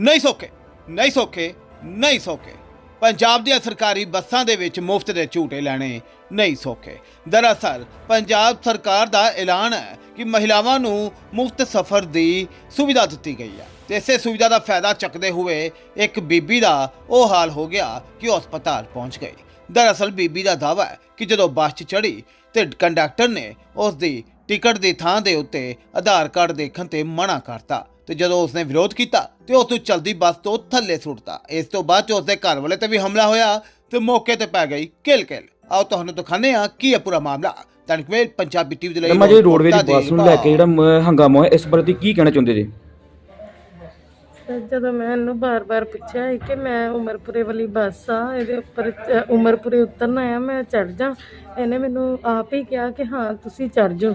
ਨਹੀਂ ਸੌਖੇ ਨਹੀਂ ਸੌਖੇ ਨਹੀਂ ਸੌਖੇ। ਪੰਜਾਬ ਦੀਆਂ ਸਰਕਾਰੀ ਬੱਸਾਂ ਦੇ ਵਿੱਚ ਮੁਫਤ ਦੇ ਝੂਟੇ ਲੈਣੇ ਨਹੀਂ ਸੌਖੇ। ਦਰਅਸਲ, ਪੰਜਾਬ ਸਰਕਾਰ ਦਾ ਐਲਾਨ ਹੈ ਕਿ ਮਹਿਲਾਵਾਂ ਨੂੰ ਮੁਫਤ ਸਫ਼ਰ ਦੀ ਸੁਵਿਧਾ ਦਿੱਤੀ ਗਈ ਹੈ। ਤੇ ਇਸੇ ਸੁਵਿਧਾ ਦਾ ਫਾਇਦਾ ਚੱਕਦੇ ਹੋਏ ਇੱਕ ਬੀਬੀ ਦਾ ਉਹ ਹਾਲ ਹੋ ਗਿਆ ਕਿ ਉਹ ਹਸਪਤਾਲ ਪਹੁੰਚ ਗਈ। ਦਰਅਸਲ, ਬੀਬੀ ਦਾ ਦਾਵਾ ਹੈ ਕਿ ਜਦੋਂ ਬੱਸ 'ਚ ਚੜੀ ਤੇ ਕੰਡਕਟਰ ਨੇ ਉਸ ਦੀ ਟਿਕਟ ਦੀ ਥਾਂ ਦੇ ਉੱਤੇ ਆਧਾਰ ਕਾਰਡ ਦੇਖਣ ਤੇ ਮਨਾ ਕਰਤਾ। ਤੇ ਜਦੋਂ ਉਸਨੇ ਵਿਰੋਧ ਕੀਤਾ ਤੇ ਉਸ ਨੂੰ ਚਲਦੀ ਬੱਸ ਤੋਂ ਥੱਲੇ ਸੁੱਟਤਾ। ਇਸ ਤੋਂ ਬਾਅਦ 'ਚ ਉਸਦੇ ਘਰ ਵਾਲੇ ਤੇ ਵੀ ਹਮਲਾ ਹੋਇਆ ਤੇ ਮੌਕੇ ਤੇ ਪੈ ਗਈ ਕਿਲ ਕਿਲ ਆਓ ਤੁਹਾਨੂੰ ਦਿਖਾਉਂਦੇ ਹਾਂ ਕੀ ਹੈ ਪੂਰਾ ਮਾਮਲਾ। ਤਨਕਵੇਲ ਪੰਜਾਬੀ ਟੀਵੀ ਦੇ ਲਈ ਰਮਾ ਜੀ ਰੋਡਵੇ ਦੀ ਬੱਸ ਨੂੰ ਲੈ ਕੇ ਜਿਹੜਾ ਮ- ਹੰਗਾਮਾ ਹੋਇਆ ਇਸ ਪ੍ਰਤੀ ਕੀ ਕਹਿਣਾ ਚਾਹੁੰਦੇ ਜੀ? ਤੇ ਜਦੋਂ ਮੈਂ ਇਹਨੂੰ ਬਾਰ-ਬਾਰ ਪੁੱਛਿਆ ਸੀ ਕਿ ਮੈਂ ਉਮਰਪੁਰੇ ਵਾਲੀ ਬੱਸ ਆ ਇਹਦੇ ਉੱਪਰ ਚ- ਉਮਰਪੁਰੇ ਉਤਰਨਾ ਆ ਮੈਂ ਚੜ ਜਾ। ਇਹਨੇ ਮੈਨੂੰ ਆਪ ਹੀ ਕਿਹਾ ਕਿ ਹਾਂ ਤੁਸੀਂ ਚੜ ਜਾਓ।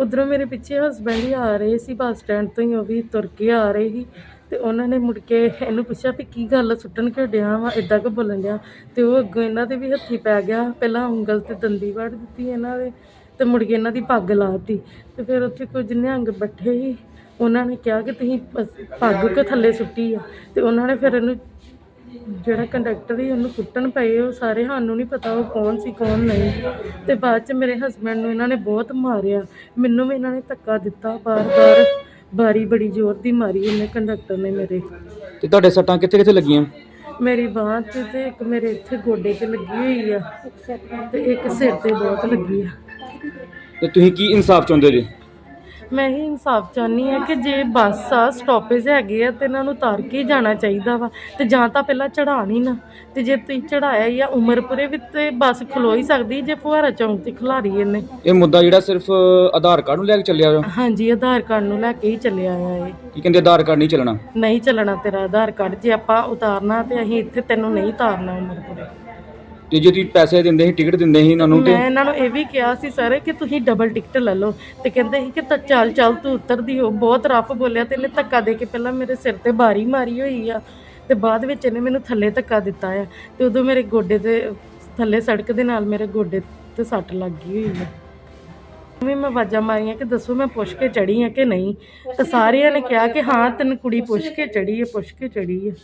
ਉਧਰੋਂ ਮੇਰੇ ਪਿੱਛੇ ਹਸਬੈਂਡ ਹੀ ਆ ਰਹੇ ਸੀ ਬੱਸ ਸਟੈਂਡ ਤੋਂ ਹੀ ਉਹ ਵੀ ਤੁਰ ਕੇ ਆ ਰਹੇ ਸੀ। ਤੇ ਉਹਨਾਂ ਨੇ ਮੁੜ ਕੇ ਇਹਨੂੰ ਪੁੱਛਿਆ ਵੀ ਕੀ ਗੱਲ ਸੁੱਟਣ ਕਿਉਂ ਡਿਆ ਵਾ ਇਦਾਂ ਕਿ ਬੋਲਣ ਡਿਆ। ਤੇ ਉਹ ਅੱਗੋਂ ਇਹਨਾਂ ਦੇ ਵੀ ਹੱਥੀ ਪੈ ਗਿਆ। ਪਹਿਲਾਂ ਉਂਗਲ ਤੇ ਦੰਦੀ ਵੜ ਦਿੱਤੀ ਇਹਨਾਂ ਦੇ ਤੇ ਮੁੜ ਕੇ ਇਹਨਾਂ ਦੀ ਪੱਗ ਲਾਤੀ ਤੇ ਫਿਰ ਉੱਥੇ ਕੁਝ ਨਿਹੰਗ ਬੈਠੇ ਸੀ। ਉਹਨਾਂ ਨੇ ਕਿਹਾ ਕਿ ਤੁਸੀਂ ਬਸ ਪੱਗ ਕਿਉਂ ਥੱਲੇ ਸੁੱਟੀ ਆ? ਤੇ ਉਹਨਾਂ ਨੇ ਫਿਰ ਇਹਨੂੰ ਜਿਹੜਾ ਕੰਡਕਟਰ ਸੀ ਉਹਨੂੰ ਕੁੱਟਣ ਪਏ ਉਹ ਸਾਰੇ ਸਾਨੂੰ ਨਹੀਂ ਪਤਾ ਉਹ ਕੌਣ ਸੀ ਕੌਣ ਨਹੀਂ। ਤੇ ਬਾਅਦ ਚ ਮੇਰੇ ਹਸਬੰਡ ਨੂੰ ਇਹਨਾਂ ਨੇ ਬਹੁਤ ਮਾਰਿਆ। ਮੈਨੂੰ ਵੀ ਇਹਨਾਂ ਨੇ ਧੱਕਾ ਦਿੱਤਾ ਬਾਰ-ਬਾਰ ਬਾਰੀ ਬੜੀ ਜ਼ੋਰ ਦੀ ਮਾਰੀ ਇਹਨੇ ਕੰਡਕਟਰ ਨੇ ਮੇਰੇ। ਤੇ ਤੁਹਾਡੇ ਸੱਟਾਂ ਕਿੱਥੇ ਕਿੱਥੇ ਲੱਗੀਆਂ? ਮੇਰੀ ਬਾਂਹ ਤੇ ਤੇ ਇੱਕ ਮੇਰੇ ਇੱਥੇ ਗੋਡੇ ਤੇ ਲੱਗੀ ਹੋਈ ਆ। ਤੇ ਇੱਕ ਸਿਰ ਤੇ ਬਹੁਤ ਲੱਗੀ ਆ। ਤੇ ਤੁਸੀਂ ਕੀ ਇਨਸਾਫ ਚਾਹੁੰਦੇ ਜੀ? ਮੈਂ ਹੀ ਇਨਸਾਫ ਚਾਹਨੀ ਆ ਕਿ ਜੇ ਬੱਸ ਆ ਸਟਾਪੇਜ ਹੈਗੇ ਆ ਤੇ ਇਹਨਾਂ ਨੂੰ ਉਤਾਰ ਕੇ ਹੀ ਜਾਣਾ ਚਾਹੀਦਾ ਵਾ। ਤੇ ਜਾਂ ਤਾਂ ਪਹਿਲਾਂ ਚੜਾਣੀ ਨਾ। ਤੇ ਜੇ ਤੁਸੀਂ ਚੜਾਇਆ ਜਾਂ ਉਮਰਪੁਰੇ ਵਿੱਚ ਤੇ ਬੱਸ ਖਲੋ ਹੀ ਸਕਦੀ ਜੇ ਫੁਹਾਰਾ ਚੌਂਕ ਤੇ ਖਲਾਰੀ ਇਹਨੇ। ਇਹ ਮੁੱਦਾ ਜਿਹੜਾ ਸਿਰਫ ਆਧਾਰ ਕਾਰਡ ਨੂੰ ਲੈ ਕੇ ਚੱਲਿਆ ਵਾ? ਹਾਂਜੀ ਆਧਾਰ ਕਾਰਡ ਨੂੰ ਲੈ ਕੇ ਹੀ ਚੱਲਿਆ ਆ ਇਹ। ਕੀ ਕਹਿੰਦੇ ਆਧਾਰ ਕਾਰਡ ਨਹੀਂ ਚੱਲਣਾ? ਨਹੀਂ ਚੱਲਣਾ ਤੇਰਾ ਆਧਾਰ ਕਾਰਡ। ਜੇ ਆਪਾਂ ਉਤਾਰਨਾ ਤੇ ਅਸੀਂ ਇੱਥੇ ਤੈਨੂੰ ਨਹੀਂ ਉਤਾਰਨਾ ਉਮਰਪੁਰੇ। ਤੇ ਜੇ ਤੁਸੀਂ ਪੈਸੇ ਦਿੰਦੇ ਸੀ ਟਿਕਟ ਦਿੰਦੇ ਸੀ ਇਹਨਾਂ ਨੂੰ ਤੇ ਮੈਂ ਇਹਨਾਂ ਨੂੰ ਇਹ ਵੀ ਕਿਹਾ ਸੀ ਸਰ ਕਿ ਤੁਸੀਂ ਡਬਲ ਟਿਕਟ ਲੈ ਲਓ ਤੇ ਕਹਿੰਦੇ ਸੀ ਕਿ ਤਾਂ ਚੱਲ ਚੱਲ ਤੂੰ ਉਤਰਦੀ ਹੋ। ਬਹੁਤ ਰਫ ਬੋਲਿਆ ਤੇ ਇਹਨੇ ਧੱਕਾ ਦੇ ਕੇ ਪਹਿਲਾਂ ਮੇਰੇ ਸਿਰ ਤੇ ਬਾਰੀ ਮਾਰੀ ਹੋਈ ਆ ਤੇ ਬਾਅਦ ਵਿੱਚ ਇਹਨੇ ਮੈਨੂੰ ਥੱਲੇ ਧੱਕਾ ਦਿੱਤਾ ਆ ਤੇ ਉਦੋਂ ਮੇਰੇ ਗੋਡੇ ਤੇ ਥੱਲੇ ਸੜਕ ਦੇ ਨਾਲ ਮੇਰੇ ਗੋਡੇ ਤੇ ਸੱਟ ਲੱਗ ਗਈ ਹੋਈ ਆ। ਵੀ ਮੈਂ ਆਵਾਜ਼ਾਂ ਮਾਰੀਆਂ ਕਿ ਦੱਸੋ ਮੈਂ ਪੁੱਛ ਕੇ ਚੜੀ ਆ ਕਿ ਨਹੀਂ? ਤੇ ਸਾਰਿਆਂ ਨੇ ਕਿਹਾ ਕਿ ਹਾਂ ਤੈਨੂੰ ਕੁੜੀ ਪੁੱਛ ਕੇ ਚੜੀ ਹੈ ਪੁੱਛ ਕੇ ਚੜੀ ਹੈ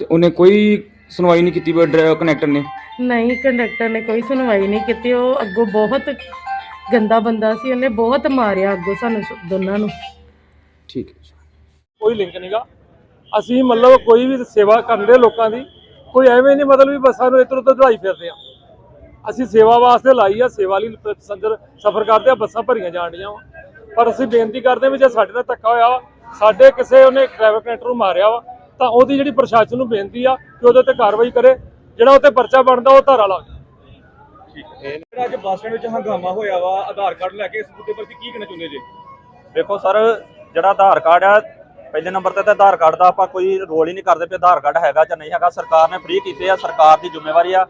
ਤੇ ਉਹਨੇ ਕੋਈ ਸੁਣਵਾਈ ਨਹੀਂ ਕੀਤੀ ਕਨੈਕਟਰ ਨੇ? ਨਹੀਂ ਕੰਡਕਟਰ ਨੇ ਕੋਈ ਸੁਣਵਾਈ ਨਹੀਂ ਕੀਤੀ। ਉਹ ਅੱਗੋਂ ਬਹੁਤ ਗੰਦਾ ਬੰਦਾ ਸੀ। ਉਹਨੇ ਬਹੁਤ ਮਾਰਿਆ ਅੱਗੋਂ ਸਾਨੂੰ ਸ- ਦੋਨਾਂ ਨੂੰ। ਠੀਕ ਹੈ ਜੀ। ਕੋਈ ਲਿੰਕ ਨਹੀਂਗਾ ਅਸੀਂ ਮਤਲਬ ਕੋਈ ਵੀ ਸੇਵਾ ਕਰਨ ਦੇ ਲੋਕਾਂ ਦੀ ਕੋਈ ਐਵੇਂ ਨਹੀਂ ਮਤਲਬ ਵੀ ਬੱਸਾਂ ਨੂੰ ਇੱਧਰ ਉੱਧਰ ਦੜਾਈ ਫਿਰਦੇ ਆ। ਅਸੀਂ ਸੇਵਾ ਵਾਸਤੇ ਲਾਈ ਆ ਸੇਵਾ ਲਈ ਪੈਸੰਜਰ ਸਫ਼ਰ ਕਰਦੇ ਆ ਬੱਸਾਂ ਭਰੀਆਂ ਜਾਣ ਡੀਆਂ ਵਾ। ਪਰ ਅਸੀਂ ਬੇਨਤੀ ਕਰਦੇ ਵੀ ਜੇ ਸਾਡੇ ਨਾਲ ਧੱਕਾ ਹੋਇਆ ਵਾ ਸਾਡੇ ਕਿਸੇ ਉਹਨੇ ਡਰਾਈਵਰ ਕਨੈਕਟਰ ਨੂੰ ਮਾਰਿਆ ਵਾ ਤਾਂ ਉਹਦੀ ਜਿਹੜੀ ਪ੍ਰਸ਼ਾਸਨ ਨੂੰ ਬੇਨਤੀ ਆ ਕਿ ਉਹਦੇ ਤੇ ਕਾਰਵਾਈ ਕਰੇ ਜਿਹੜਾ ਉੱਤੇ ਪਰਚਾ ਬਣਦਾ ਉਹ ਧਾਰਾ ਲਾ ਜਿਹੜਾ ਅੱਜ ਬੱਸ ਸਟੈਂਡ ਵਿੱਚ ਹੰਗਾਮਾ ਹੋਇਆ ਵਾ ਆਧਾਰ ਕਾਰਡ ਲੈ ਕੇ ਇਸ ਮੁੱਦੇ ਪ੍ਰਤੀ ਕੀ ਕਹਿਣਾ ਚਾਹੁੰਦੇ ਜੀ? ਦੇਖੋ ਸਰ ਜਿਹੜਾ ਆਧਾਰ ਕਾਰਡ ਆ ਪਹਿਲੇ ਨੰਬਰ ਤੇ ਤਾਂ ਆਧਾਰ ਕਾਰਡ ਦਾ ਆਪਾਂ ਕੋਈ ਰੋਲ ਹੀ ਨਹੀਂ ਕਰਦੇ ਪਏ ਆਧਾਰ ਕਾਰਡ ਹੈਗਾ ਜਾਂ ਨਹੀਂ ਹੈਗਾ। ਸਰਕਾਰ ਨੇ ਫ੍ਰੀ ਕੀਤੇ ਆ ਸਰਕਾਰ ਦੀ ਜ਼ਿੰਮੇਵਾਰੀ ਆ।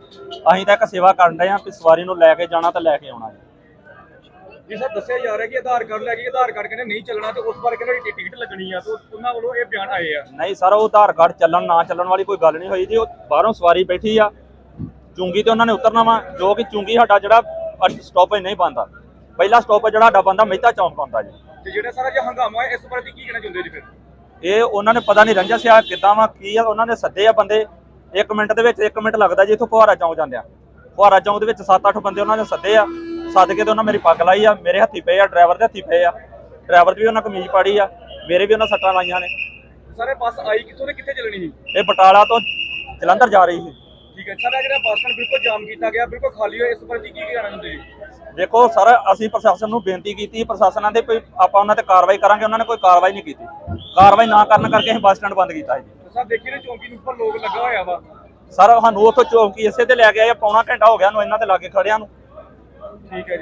ਅਸੀਂ ਤਾਂ ਇੱਕ ਸੇਵਾ ਕਰਨ ਰਹੇ ਆ ਕਿ ਸਵਾਰੀ ਨੂੰ ਲੈ ਕੇ ਜਾਣਾ ਤੇ ਲੈ ਕੇ ਆਉਣਾ ਜੀ ਸਰ ਦੱਸਿਆ ਜਾ ਰਿਹਾ ਕਿ ਆਧਾਰ ਕਾਰਡ ਲੈ ਕੇ ਆਧਾਰ ਕਾਰਡ ਕਹਿੰਦੇ ਨਹੀਂ ਚੱਲਣਾ ਤੇ ਉਸ ਬਾਰੇ ਕਹਿੰਦੇ ਟਿਕਟ ਲੱਗਣੀ ਆ ਤੇ ਉਹਨਾਂ ਵੱਲੋਂ ਇਹ ਬਿਆਨ ਆਏ ਆ। ਨਹੀਂ ਸਰ ਉਹ ਆਧਾਰ ਕਾਰਡ ਚੱਲਣ ਨਾ ਚੱਲਣ ਵਾਲੀ ਕੋਈ ਗੱਲ ਨਹੀਂ ਹੋਈ ਜੀ। ਉਹ ਬਾਹਰੋਂ ਸਵਾਰੀ ਬੈਠੀ ਆ। ਚੁੰਗੀ ਤੇ ਉਹਨਾਂ ਨੇ ਉਤਰਨਾ ਵਾ ਜੋ ਕਿ ਚੁੰਗੀ ਸਾਡਾ ਜਿਹੜਾ ਸਟਾਪੇਜ ਨਹੀਂ ਬੰਦਾ। ਪਹਿਲਾ ਸਟਾਪੇਜ ਜਿਹੜਾ ਸਾਡਾ ਬੰਦਾ ਮਹਿਤਾ ਚੌਂਕ ਆਉਂਦਾ ਜੀ। ਤੇ ਜਿਹੜਾ ਸਾਰਾ ਜੇ ਹੰਗਾਮਾ ਹੈ ਇਸ ਪ੍ਰਤੀ ਕੀ ਕਹਿਣਾ ਚਾਹੁੰਦੇ ਜੀ ਫਿਰ? ਇਹ ਉਹਨਾਂ ਨੇ ਪਤਾ ਨਹੀਂ ਰੰਜਸ ਆ ਕਿੱਦਾਂ ਵਾ ਕੀ ਆ ਉਹਨਾਂ ਨੇ ਸੱਦੇ ਆ ਬੰਦੇ। 1 ਮਿੰਟ ਦੇ ਵਿੱਚ 1 ਮਿੰਟ ਲੱਗਦਾ ਜੀ ਇੱਥੋਂ ਫੁਹਾਰਾ ਚੌਂਕ ਜਾਂਦੇ ਆ ਫੁਹਾਰਾ ਚੌਂਕ ਦੇ ਵਿੱਚ 7-8 ਬੰਦੇ ਉਹਨਾਂ ਨੇ ਸੱਦੇ ਆ। ਸੱਦ ਕੇ ਤੇ ਉਹਨਾਂ ਮੇਰੀ ਪੱਗ ਲਾਈ ਆ ਮੇਰੇ ਹੱਥੀ ਪਏ ਆ ਡਰਾਈਵਰ ਦੇ ਹੱਥੀ ਪਏ ਆ। ਡਰਾਈਵਰ ਦੀ ਵੀ ਉਹਨਾਂ ਕਮੀਜ਼ ਪਾੜੀ ਆ ਮੇਰੇ ਵੀ ਉਹਨਾਂ ਸੱਟਾਂ ਲਾਈਆਂ ਨੇ। ਸਾਰੇ ਬੱਸ ਆਈ ਕਿੱਥੋਂ ਤੇ ਕਿੱਥੇ ਚੱਲਣੀ ਸੀ? ਇਹ ਬਟਾਲਾ ਤੋਂ ਜਲੰਧਰ ਜਾ ਰਹੀ ਸੀ। ਠੀਕ ਹੈ ਸਰ ਜਿਹੜਾ ਬੱਸ ਸਟੈਂਡ ਬਿਲਕੁਲ ਜਾਮ ਕੀਤਾ ਗਿਆ ਬਿਲਕੁਲ ਖਾਲੀ ਹੋਇਆ ਇਸ ਪ੍ਰਤੀ ਕੀ ਕਹਿਣਾ ਚਾਹੁੰਦੇ ਦੇਖੋ ਸਰ ਅਸੀਂ ਪ੍ਰਸ਼ਾਸਨ ਨੂੰ ਬੇਨਤੀ ਕੀਤੀ ਪ੍ਰਸ਼ਾਸਨਾਂ ਦੇ ਕੋਈ ਆਪਾਂ ਉਹਨਾਂ ਤੇ ਕਾਰਵਾਈ ਕਰਾਂਗੇ ਉਹਨਾਂ ਨੇ ਕੋਈ ਕਾਰਵਾਈ ਨਹੀਂ ਕੀਤੀ। ਕਾਰਵਾਈ ਨਾ ਕਰਨ ਕਰਕੇ ਅਸੀਂ ਬੱਸ ਸਟੈਂਡ ਬੰਦ ਕੀਤਾ ਜੀ। ਸਰ ਦੇਖੀ ਨੇ ਚੌਂਕੀ ਦੇ ਉੱਪਰ ਲੋਕ ਲੱਗਾ ਹੋਇਆ ਵਾ। ਸਰ ਸਾਨੂੰ ਉੱਥੋਂ ਚੌਂਕੀ ਇਸੇ ਤੇ ਲੈ ਕੇ ਆਏ ਪੌਣਾ ਘੰਟਾ ਹੋ ਗਿਆ ਨੂੰ ਇਹਨਾਂ ਤੇ ਲਾਗੇ ਖੜਿਆਂ ਨੂੰ।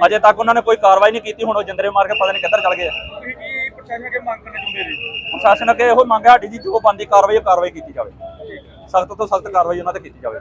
ਅਜੇ ਤੱਕ ਉਹਨਾਂ ਨੇ ਕੋਈ ਕਾਰਵਾਈ ਨਹੀਂ ਕੀਤੀ ਹੁਣ ਉਹ ਜਿੰਦਰੇ ਮਾਰ ਕੇ ਪਤਾ ਨਹੀਂ ਕਿੱਧਰ ਚਲ ਗਏ ਆ। ਤੁਸੀਂ ਕੀ ਪ੍ਰਸ਼ਾਸਨ ਅੱਗੇ ਮੰਗ ਕਰਨਾ ਚਾਹੁੰਦੇ ਜੀ? ਪ੍ਰਸ਼ਾਸਨ ਅੱਗੇ ਇਹੋ ਮੰਗ ਹੈ ਸਾਡੀ ਜੀ ਜੋ ਬੰਦੀ ਕਾਰਵਾਈ ਉਹ ਕਾਰਵਾਈ ਕੀਤੀ ਜਾਵੇ। ਸਖਤ ਤੋਂ ਸਖਤ ਕਾਰਵਾਈ ਉਹਨਾਂ ਤੇ ਕੀਤੀ ਜਾਵੇ।